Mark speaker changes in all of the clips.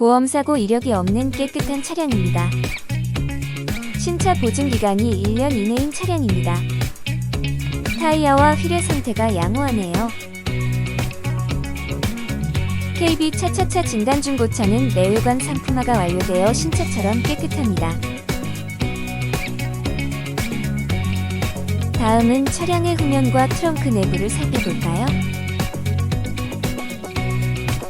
Speaker 1: 보험사고 이력이 없는 깨끗한 차량입니다. 신차 보증 기간이 1년 이내인 차량입니다. 타이어와 휠의 상태가 양호하네요. KB 차차차 진단 중고차는 내외관 상품화가 완료되어 신차처럼 깨끗합니다. 다음은 차량의 후면과 트렁크 내부를 살펴볼까요?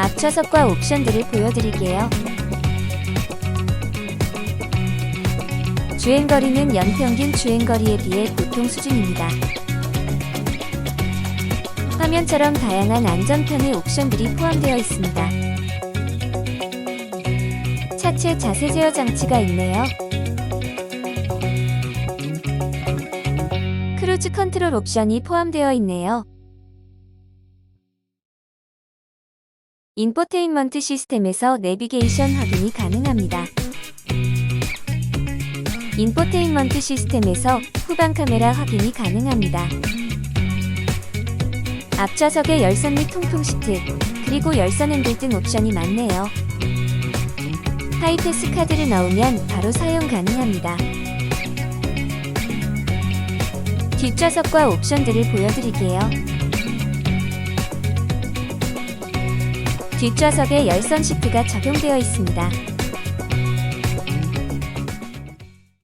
Speaker 1: 앞좌석과 옵션들을 보여드릴게요. 주행거리는 연평균 주행거리에 비해 보통 수준입니다. 화면처럼 다양한 안전편의 옵션들이 포함되어 있습니다. 차체 자세 제어 장치가 있네요. 크루즈 컨트롤 옵션이 포함되어 있네요. 인포테인먼트 시스템에서 내비게이션 확인이 가능합니다. 인포테인먼트 시스템에서 후방 카메라 확인이 가능합니다. 앞좌석에 열선 및 통풍 시트, 그리고 열선 핸들 등 옵션이 많네요. 하이패스 카드를 넣으면 바로 사용 가능합니다. 뒷좌석과 옵션들을 보여드릴게요. 뒷좌석에 열선 시트가 적용되어 있습니다.